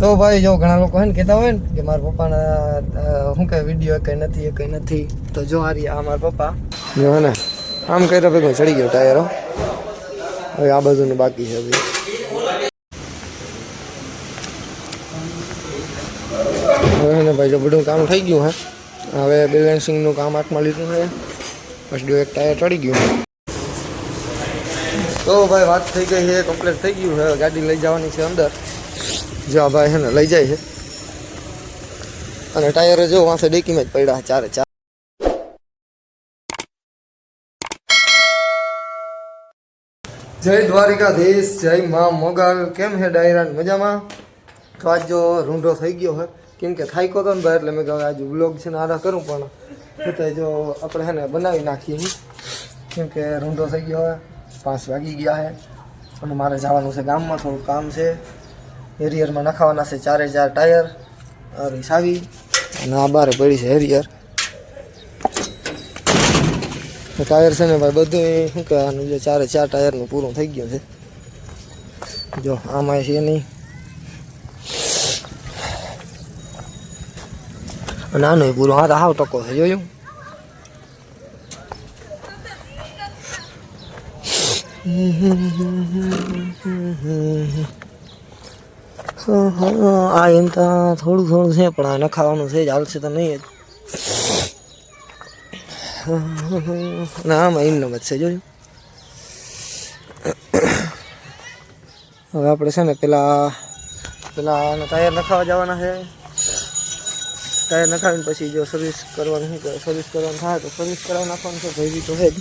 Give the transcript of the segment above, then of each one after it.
તો ભાઈ, જો ઘણા લોકો હે ને કહેતા હોય ને કે મારા પપ્પાના શું કહે વીડિયો કંઈ નથી, એ કંઈ નથી. તો જો આ આ મારા પપ્પા. જો હે ને, આમ કર્યા ભાઈ ચડી ગયો ટાયરો હવે આ બાજુનું બાકી છે ભાઈ ને ભાઈ, જો બધું કામ થઈ ગયું હે. હવે બેલેન્સિંગનું કામ હાથમાં લીધું છે. પછી એક ટાયર ચડી ગયું. તો ભાઈ, વાત થઈ ગઈ છે કમ્પ્લીટ થઈ ગયું છે. ગાડી લઈ જવાની છે અંદર. જો આ ભાઈ હેને લઈ જાય છે. અને ટાયર જો વાંસે ડેકીમાં જ પડ્યા ચારે ચાર. જય દ્વારિકાધીશ, જય મા મોગલ, કેમ છે ડાયરાન? મજામાં? તો આજ જો રૂંઢો થઈ ગયો હોય કેમ કે થાક્યો તો ને ભાઈ, એટલે મેં કહ્યું આજે વ્લોગ છે ને આડા કરું, પણ છતાંય જો આપણે છે ને બનાવી નાખીએ કેમ કે રૂંઢો થઈ ગયો હોય પાંચ વાગી ગયા છે અને મારે જવાનું છે ગામમાં, થોડું કામ છે. હેરિયરમાં નખાવાના છે ચારે ચાર ટાયર અરે સાવી. અને આ બારે પડી છે હેરિયર ટાયર છે ને ભાઈ બધું શું કહેવાનું જે ચારે ચાર ટાયરનું પૂરું થઈ ગયું છે. જો આમાં છે નહીં. અને આનું પૂરું હા તો હાવ ટકો છે જોયું? હા, હા, આ એમ તો થોડું થોડું છે, પણ આ નખાવાનું છે, જ હાલશે તો નહીં જ. ના, આમાં એમનો છે, જોયું? હવે આપણે છે ને પેલા પેલા આના ટાયર નખાવા જવાના છે. ટાયર નખાવીને પછી જો સર્વિસ કરવાની સર્વિસ કરવાનું થાય તો સર્વિસ કરાવી નાખવાનું છે, ભેગી તો છે જ.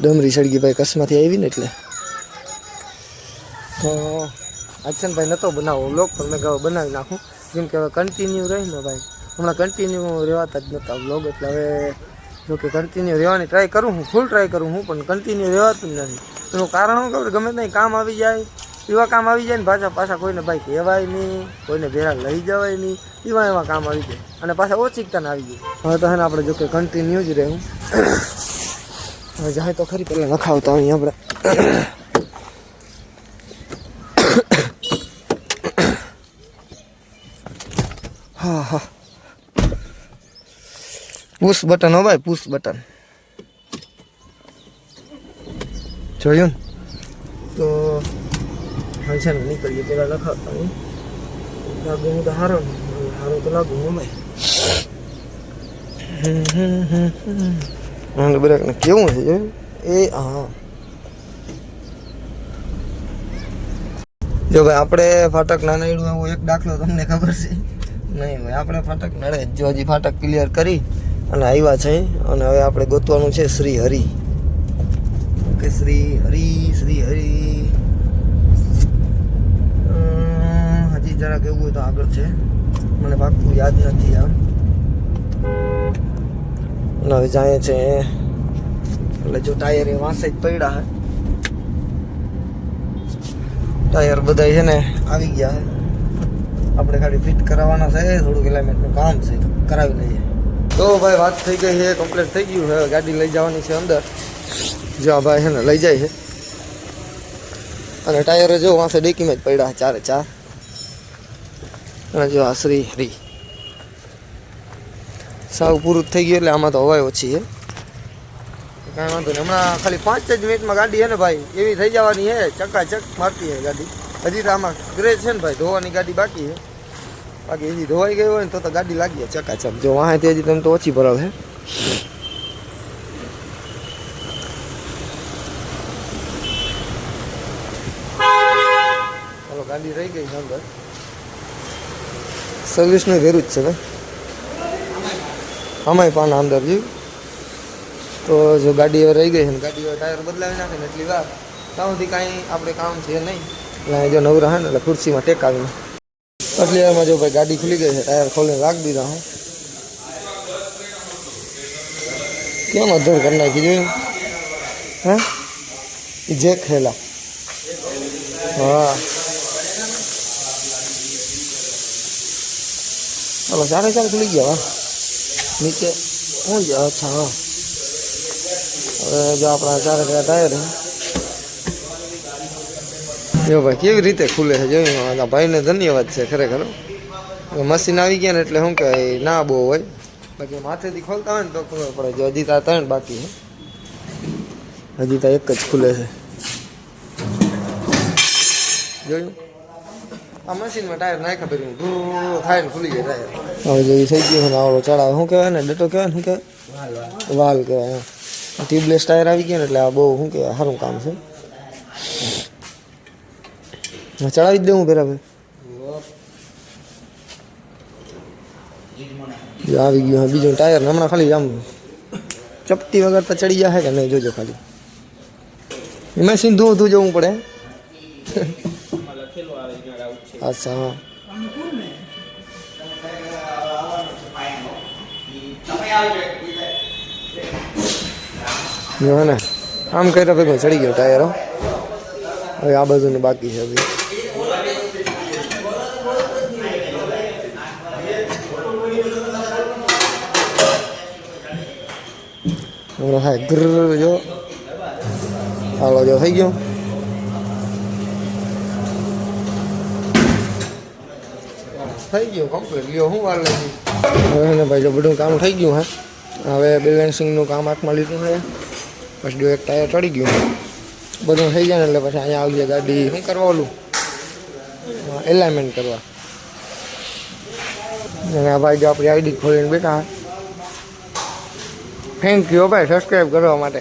ડમરી સળગી ભાઈ કચ્છમાંથી આવી ને એટલે. તો ભાઈ નહોતો બનાવો બ્લોગ પણ મેં કહેવાય બનાવી નાખું. જેમ કે હવે કન્ટિન્યુ રહી ને ભાઈ. હમણાં કન્ટિન્યુ રહેવાતા જ નહોતા બ્લોગ એટલે હવે જો કે કન્ટિન્યુ રહેવાની ટ્રાય કરું હું ફૂલ ટ્રાય કરું હું, પણ કન્ટિન્યુ રહેવાતું જ નથી. એનું કારણ શું ખબર? ગમે ત્યાં કામ આવી જાય, એવા કામ આવી જાય ને પાછા પાછા કોઈને ભાઈ કહેવાય નહીં, કોઈને ભેરા લઈ જવાય નહીં, એવા એવા કામ આવી જાય. અને પાછા ઓછીકતાને આવી જાય. હવે તો હે ને આપણે જો કે કન્ટિન્યુ જ રહેવું. હવે જાય તો ખરી પહેલાં નખાવતા અહીં આપણે. પુશ બટન હો ભાઈ પુશ બટન જોયું ને? તો હા છે ને નીકળીએ, પેલા લખાવતા હું લાગુ હું તો હારો હારો તો લાગુ હું ભાઈ કેવું છે, જોયું? એ, હા. જો ભાઈ, આપણે ફાટક નાના એડું એવો એક દાખલો તમને ખબર છે? નહીં, ભાઈ, આપણે ફાટક નડે જો. હજી ફાટક ક્લિયર કરી અને આવ્યા છે. અને હવે આપણે ગોતવાનું છે શ્રી હરિ. ઓકે, શ્રી હરિ શ્રી હરિ. હજી જરાક એવું હોય તો આગળ છે. મને પાકું યાદ નથી આમ અને હવે જાય છે. એટલે જો ટાયર એ વાંસે જ પડ્યા હે. ટાયર બધા છે ને આવી ગયા હે. આપણે ખાલી ફિટ કરાવવાના છે. થોડુંક કિલોમીટરનું કામ છે. કરાવી લઈએ. તો ભાઈ વાત થઈ ગઈ છે કમ્પ્લીટ થઈ ગયું છે, ગાડી લઈ જવાની છે અંદર. જો ભાઈ છે ને, લઈ જાય છે. અને ટાયરો જો વાંસે ડેકીમાં જ પડ્યા ચારે ચાર. અને જો આ શ્રી હરી. સાવ પૂરું થઈ ગયું એટલે આમાં તો હવાય ઓછી છે. કાંઈ વાંધો નહીં. હમણાં ખાલી પાંચ જ મિનિટમાં ગાડી છે ને ભાઈ, એવી થઈ જવાની છે, ચકાચક મારતી છે ગાડી. હજી તો આમાં ગ્રેજ છે ને ભાઈ, ધોવાની ગાડી બાકી છે. બાકી હજી ધોવાઈ ગઈ હોય ને તો તો ગાડી લાગી ચકાચક. જો વાહે હજી તમે તો ઓછી ભરાવ છે ચાલો ગાડી રહી ગઈ અંદર. સર્વિસનું વેરું જ છે ભાઈ. આમાંય પાના અંદર જીવ. તો જો ગાડી હવે રહી ગઈ છે ગાડી હવે ટાયર બદલાવી નાખે ને એટલી વાર. ત્યાં સુધી કાંઈ આપણે કામ છે નહીં. એટલે જો નવરા હે ને એટલે ખુરશીમાં ટેકાવીને. એટલી વારમાં જો ભાઈ ગાડી ખુલી ગઈ છે, ટાયર ખોલીને રાખી દીધા હું. કેમ અધર કરી નાખી જોયું? હે? એ જે ખેલા હા. ચાલો ચારે ચાર ખુલી ગયા હા નીચે શું છે અચ્છા હા હવે જો આપણા ચારે ચાર ટાયર છે. જો ભાઈ કેવી રીતે ખુલે છે? જોયું આ ભાઈને ધન્યવાદ છે ખરેખર મશીન આવી ગયા ને એટલે શું કહેવાય ના બહુ હોય. બાકી માથેથી ખોલતા હોય ને તો ખબર પડે જો હજી તાર ત્રણ બાકી છે. હજી તો એક જ ખુલે છે. જોયું? આ મશીનમાં ટાયર નાખ્યા પછી ભૂ થાય ને ખુલી જાય ટાયર હવે જો ઈ થઈ ગયું ને આવડો ચડાવે શું કહેવાય ને ડટો કહેવાય ને શું કહેવાય? વાલ કહેવાય ટ્યુબલેસ ટાયર આવી ગયા ને એટલે આ બહુ શું કહેવાય સારું કામ છે. હા, ચડાવી જ દઉં પેલા ભાઈ. આવી ગયું, હા, બીજું ટાયર હમણાં ખાલી આમ ચપટી વગર તો ચડી જાય કે નહીં, જોજો ખાલી. એમાં સીધું ઊંધું જવું પડે. અચ્છા હા જો ને, આમ કર્યા ભેગો ચડી ગયો ટાયર હવે આ બાજુનું બાકી છે હજી હમણાં હા ગ્ર જો હાલો જો થઈ ગયો થઈ ગયું કમ્પ્લીટ લ્યો હું વાર લાગી હવે ને ભાઈ જો બધું કામ થઈ ગયું હે હવે બેલેન્સિંગનું કામ હાથમાં લીધું છે પછી જો એક ટાયર ચડી ગયું બધું થઈ જાય ને એટલે પછી અહીંયા આવી જાય ગાડી શું કરવા ઓલું એલાઇનમેન્ટ કરવા અને આ ભાઈ જો આપણી આઈડી ખોલીને બેઠા થેન્ક યુ ભાઈ સબસ્ક્રાઈબ કરવા માટે.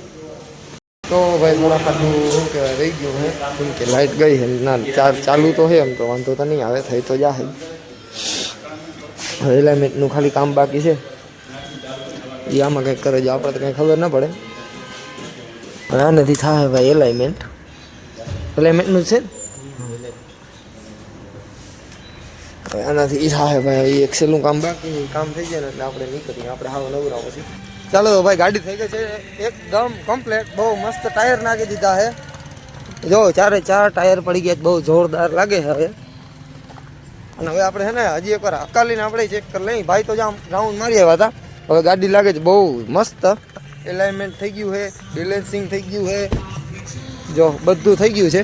તો ભાઈ થોડા શું કહેવાય? રહી ગયું હે. કેમ કે લાઇટ ગઈ છે ના ચાર ચાલુ તો છે એમ તો, વાંધો તો નહીં આવે, થઈ તો જાહે. હવે એલાઇનમેન્ટનું ખાલી કામ બાકી છે. એ આમાં કંઈક કરે જો આપણે તો કંઈ ખબર ના પડે. હવે આનાથી થાય ભાઈ એલાઇમેન્ટ એલાઇમેન્ટનું છે? આનાથી એ થાય ભાઈ એ એક્સેલનું કામ બાકી, કામ થઈ જાય ને એટલે આપણે નીકળીએ. આપણે હાવ નવરા પછી. ચાલો ભાઈ, ગાડી થઈ ગઈ છે. એકદમ કમ્પ્લેટ બહુ મસ્ત ટાયર નાખી દીધા છે. જો, ચારે ચાર ટાયર પડી ગયા બહુ જોરદાર લાગે હવે. અને હવે આપણે છે ને, હજી એકવાર હકાલીને આપણે ચેક કરી લઈએ. ભાઈ તો જામ રાઉન્ડ મારી આવ્યા હતા. હવે ગાડી લાગે છે. બહુ મસ્ત એલાઇનમેન્ટ થઈ ગયું છે. બેલેન્સિંગ થઈ ગયું છે. જો, બધું થઈ ગયું છે.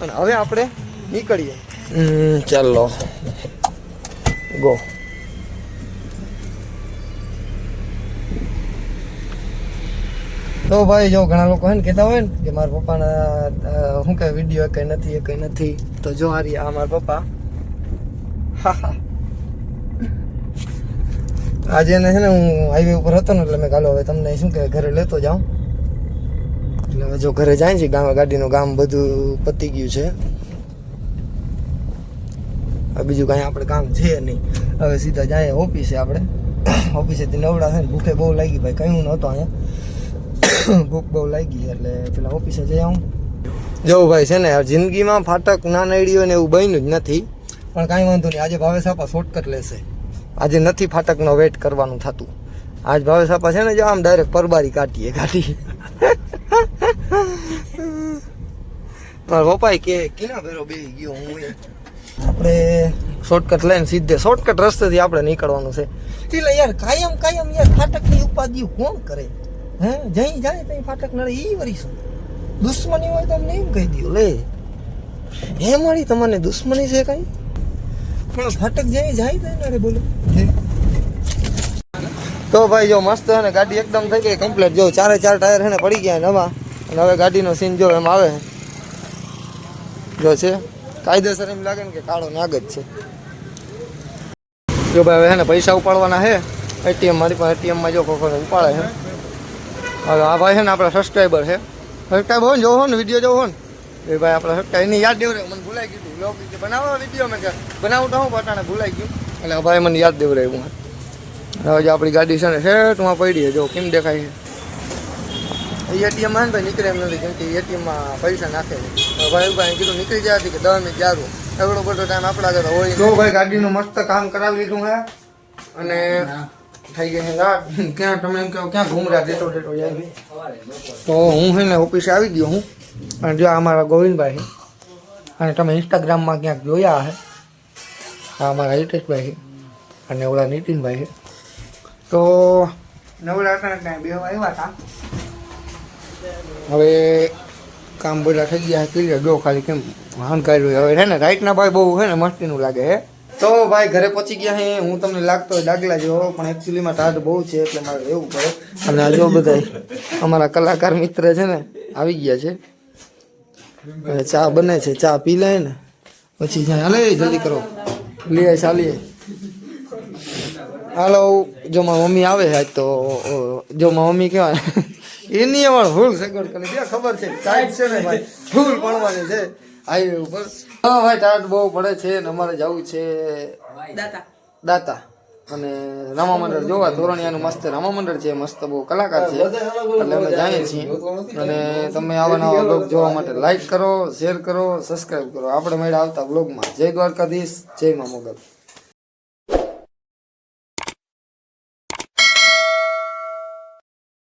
અને હવે આપણે નીકળીએ. ચાલો. ગો. તો ભાઈ જો ઘણા લોકો હે ને કહેતા હોય ને કે મારા પપ્પાના શું કહે વીડિયો કંઈ નથી, એ કંઈ નથી. તો જો આ આ મારા પપ્પા. આજે ને છે ને હું હાઈવે ઉપર હતો ને એટલે મેં કાલો હવે તમને શું કે ઘરે લેતો જાઉં. એટલે હવે જો ઘરે જાય છે, ગામ, ગાડીનું ગામ બધું પતી ગયું છે. બીજું કાંઈ આપણે કામ છે નહીં. હવે સીધા જાય ઓફિસે આપણે. ઓફિસેથી નવડા થાય ભૂખે બહુ લાગી ભાઈ કયું નહોતો અહીંયા. ભૂખ બહુ લાગી એટલે પેલા ઓફિસે જઈ આવું. જો ભાઈ છે ને જિંદગીમાં ફાટક ના નડ્યું ને એવું બન્યું જ નથી. પણ કાંઈ વાંધો નહીં આજે ભાવેશ આપા શોર્ટકટ લેશે. આજે નથી ફાટકનો વેટ કરવાનું થતું. આજ ભાવેશ આપા છે ને જો આમ ડાયરેક્ટ પરબારી કાઢીએ કાઢી. મારા પપ્પાએ કે કિના ભેરો બે ગયો હું આપણે શોર્ટકટ લઈને સીધે શોર્ટકટ રસ્તેથી આપણે નીકળવાનું છે. એટલે યાર કાયમ કાયમ યાર ફાટકની ઉપાધિ કોણ કરે? હે જઈ જાય તઈ ફાટક નડે ઈ વરી શું દુશ્મની હોય તો અમને એમ કહી દો લે હે મારી તમને દુશ્મની છે કઈ પણ ફાટક જઈ જાય તો નડે બોલો તો ભાઈ, જો મસ્ત છે ને, ગાડી એકદમ થઈ ગઈ કમ્પ્લીટ જો ચારે ચાર ટાયર છે ને, પડી ગયા નવા અને હવે ગાડીનો સીન જો એમ આવે. જો છે. કાયદેસર એમ લાગે ને કે કાળો નાગ જ છે. જો ભાઈ, હવે હે ને, પૈસા ઉપાડવાના છે એટીએમ મારી પાસે એટીએમમાં જો કોઈ કોઈ ઉપાડે છે હવે આ ભાઈ છે ને આપણા સબસ્ક્રાઈબર છે. સબસ્ક્રાઈબર હોય ને જોવો ને વીડિયો જોવો ને. એ ભાઈ આપણા સબસ્ક્રાઈબ એની યાદ દેવરે મને ભૂલાઈ ગયું લોક કે બનાવો વીડિયો મેં કે બનાવું તો હું પટાણે ભૂલાઈ ગયું. એટલે ભાઈ મને યાદ દેવરાયું હવે જે આપણી ગાડી છે ને શેઠમાં પડી છે. જો કેમ દેખાય છે? એટીએમમાં ભાઈ નીકળે એમ નથી કેમ કે એટીએમમાં પૈસા નાખે છે. ભાઈ ભાઈ કીધું નીકળી જાય કે દસ મિનિટ જારું એવડો બધો ટાઈમ આપણા આગળ હોય તો ભાઈ ગાડીનું મસ્ત કામ કરાવી લીધું હે. અને થઈ રાત ક્યાં તમે એમ કહો, ક્યાં ઘૂમરા દેતો દેતો જાય તો હું છે ને ઓફિસે આવી ગયો હું. અને જો અમારા ગોવિંદભાઈ અને તમે ઇન્સ્ટાગ્રામમાં ક્યાંક જોયા હે? આ અમારા હિતેશભાઈ અને ઓલા નીતિનભાઈ તો નવરાત્રા ત્યાં બે આવ્યા હતા. હવે કામ બધા થઈ ગયા ક્લિયર જો ખાલી કેમ વાહન કર્યું હવે છે ને રાઈટના ભાઈ બહુ છે ને મસ્તીનું લાગે હે તો ભાઈ ઘરે પહોંચી ગયા હે. હું તમને લાગતો હોય ડાગલા જેવો, પણ એકચ્યુઅલીમાં ટાઢ બહુ છે, એટલે મારે રહેવું પડે. અને જો બધા અમારા કલાકાર મિત્ર છે ને, આવી ગયા છે. ચા બને છે, ચા પી લે ને. પછી જાય. હાલે જલ્દી કરો. લઈ આય ચાલીએ હાલો, જો મારી મમ્મી આવે આજ તો જો મારી મમ્મી કહેવાય, એની અમારે ભૂલ સગવડ કરી ખબર છે ટાઈટ છે ને ભાઈ, ભૂલ પડવાની છે. હાઈવે ઉપર. હા ભાઈ ટાટ બહુ પડે છે ને અમારે જવું છે. દાતા. અને રામા મંડળ જોવા ધોરણિયાનું મસ્ત રામા મંડળ છે મસ્ત બહુ કલાકાર છે. એટલે અમે જાણીએ છીએ. અને તમે આવા નવા બ્લોગ જોવા માટે લાઈક કરો શેર કરો સબસ્ક્રાઈબ કરો. આપણે મળ્યા આવતા બ્લોગમાં જય દ્વારકાધીશ જય મા મોગલ.